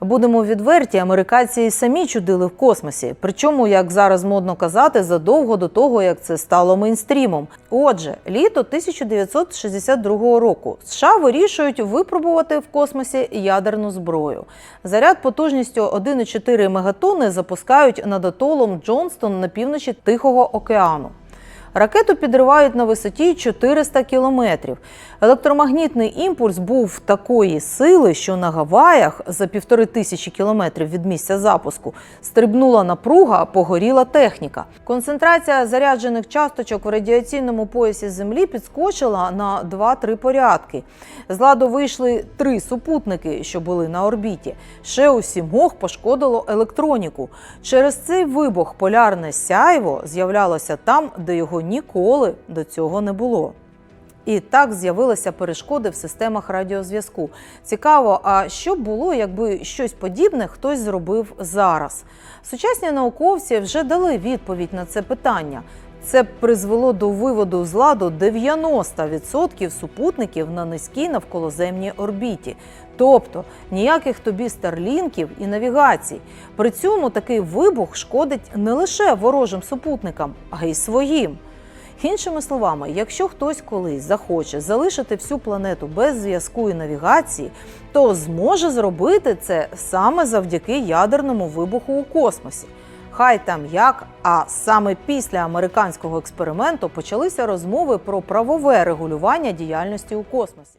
Будемо відверті, американці і самі чудили в космосі. Причому, як зараз модно казати, задовго до того, як це стало мейнстрімом. Отже, літо 1962 року США вирішують випробувати в космосі ядерну зброю. Заряд потужністю 1,4 мегатонни запускають над атолом Джонстон на півночі Тихого океану. Ракету підривають на висоті 400 кілометрів. Електромагнітний імпульс був такої сили, що на Гаваях за півтори тисячі кілометрів від місця запуску стрибнула напруга, погоріла техніка. Концентрація заряджених часточок в радіаційному поясі Землі підскочила на 2-3 порядки. З ладу вийшли три супутники, що були на орбіті. Ще у сімох пошкодило електроніку. Через цей вибух полярне сяйво з'являлося там, де його ніколи до цього не було. І так з'явилися перешкоди в системах радіозв'язку. Цікаво, а що було, якби щось подібне хтось зробив зараз? Сучасні науковці вже дали відповідь на це питання. Це призвело до виводу з ладу 90% супутників на низькій навколоземній орбіті. Тобто ніяких тобі старлінків і навігацій. При цьому такий вибух шкодить не лише ворожим супутникам, а й своїм. Іншими словами, якщо хтось колись захоче залишити всю планету без зв'язку і навігації, то зможе зробити це саме завдяки ядерному вибуху у космосі. Хай там як, а саме після американського експерименту почалися розмови про правове регулювання діяльності у космосі.